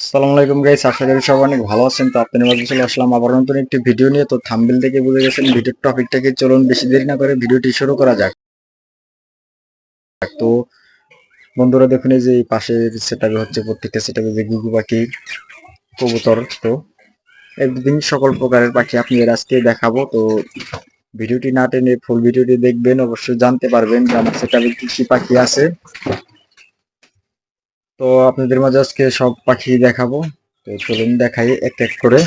আসসালামু আলাইকুম গাইস আশা করি সবাই অনেক ভালো আছেন। তো আপনাদের মাঝে চলে আসলাম আবার নতুন একটি ভিডিও নিয়ে। তো থাম্বেল থেকে বুঝে গেছেন ভিডিওর টপিকটাকে চলুন বেশি দেরি না করে ভিডিওটি শুরু করা যাক। তো বন্ধুরা দেখুন, এই যে পাশের সেটাকে হচ্ছে প্রত্যেকটা সেটাকে যে গুগু পাখি, কবুতর, তো একদিন সকল প্রকারের পাখি আপনি এর আজকে দেখাবো। তো ভিডিওটি না টেনে ফুল ভিডিওটি দেখবেন, অবশ্যই জানতে পারবেন যে আমার সেটাকে কি কি পাখি আছে। তো আপনাদের মাঝে আজকে সব পাখি দেখাবো। তো চলুন দেখাই এক এক করে।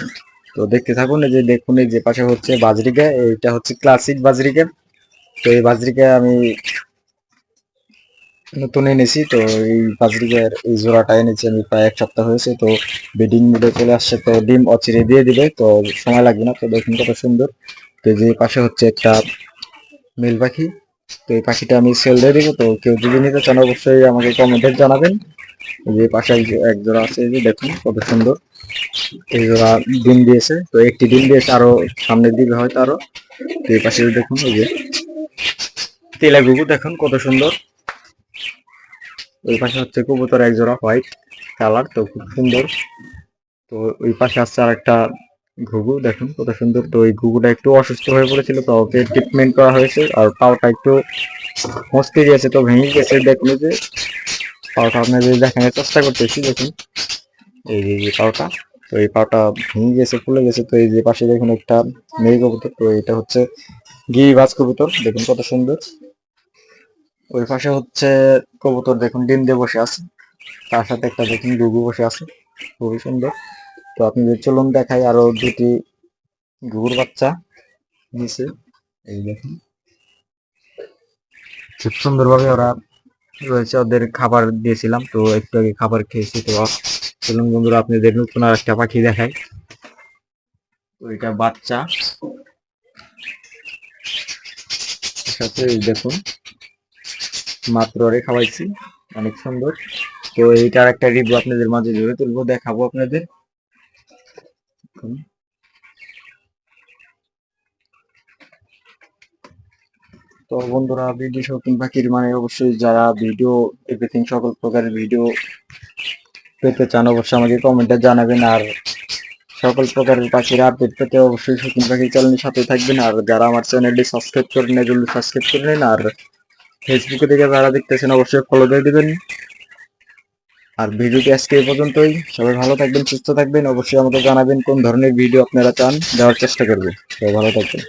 তো দেখতে থাকুন, এই যে দেখুন, এই যে পাশে হচ্ছে বাজরিকা, এইটা হচ্ছে ক্লাসিক বাজরিকা। তো এই বাজরিকা আমি নতুন এনেছি, তো এই বাজরিকার এই জোড়াটা এনেছি আমি প্রায় এক সপ্তাহ হয়েছে, তো বেডিং মুডে চলে আসছে, তো ডিম অচিরে দিয়ে দিবে, তো সময় লাগবে না, তো দেখুন কত সুন্দর। তো যে পাশে হচ্ছে একটা মেল পাখি, তো এই পাখিটা আমি সেল দিয়ে দিব, তো কেউ যদি নিতে চান অবশ্যই আমাকে কমেন্টে জানাবেন। যে পাশে এক- জোড়া আছে যে দেখুন কত সুন্দর। এই জোড়া ডিম দিয়েছে, তো একটি ডিম দিয়েছে, আরও সামনে দিবে হয়তো আরও। তো এই পাশে দেখুন, এই যে তেলা গুগু দেখুন কত সুন্দর। ওই পাশে হচ্ছে কবুতর, এক জোড়া হোয়াইট কালার, তো খুব সুন্দর। তো ওই পাশে আসছে আর একটা ঘুঘু, দেখুন কত সুন্দর। তো ওই ঘুঘুটা একটু অসুস্থ হয়ে পড়েছিল, তো ওকে ট্রিটমেন্ট করা হয়েছে, আর পাওটা একটু মস্তি দিয়েছে তো ভেঙে গেছে, দেখুন এই যে পাওটা আপনাদের দেখানোর চেষ্টা করতেছি, দেখুন। এই যে যে পাওটা তো এই পাওটা ভেঙে গেছে, ফুলে গেছে, তো এই যে পাশে দেখুন একটা মেয়ে কবুতর, তো এটা হচ্ছে গিরিবাজ কবুতর, দেখুন কত সুন্দর। ওই পাশে হচ্ছে কবুতর, দেখুন, ডিম দিয়ে বসে আছে। তার সাথে একটা, দেখুন, গুগু বসে আছে, খুবই সুন্দর। তো আপনি চলুন দেখাই আরও দুটি ঘুঘুর বাচ্চা নিচে, এই দেখুন। খুব সুন্দরভাবে ওরা রয়েছে ওদের খাবার দিয়েছিলাম, তো একটু আগে খাবার খেয়েছি। তো চলুন বন্ধুরা, আপনাদের নতুন আর একটা পাখি দেখাই। তো এটা বাচ্চা। সাথে দেখুন, মাত্র আরে খাওয়াইছি। অনেক সুন্দর। তো এইটার একটা রিভিউ আপনাদের মাঝে জুড়ে তুলবো, দেখাবো আপনাদের। তো বন্ধুরা ভিডিও শৌখিন পাখির মানে অবশ্যই যারা ভিডিও এভরিথিং সকল প্রকারের ভিডিও পেতে চান, অবশ্যই আমাকে কমেন্টে জানাবেন। আর সকল প্রকারের পাখির আপডেট পেতে অবশ্যই শৌখিন পাখির চ্যানেলের সাথে থাকবেন। আর যারা আমার চ্যানেলটি সাবস্ক্রাইব করে নেন এগুলো সাবস্ক্রাইব করে নিন। আর ফেসবুকে থেকে যারা দেখতেছেন, অবশ্যই ফলো দিয়ে দিবেন। আর ভিডিওটি আজকে এই পর্যন্তই। সবাই ভালো থাকবেন, সুস্থ থাকবেন। অবশ্যই আমাকে জানাবেন কোন ধরনের ভিডিও আপনারা চান, দেওয়ার চেষ্টা করবেন সবাই ভালো থাকবেন।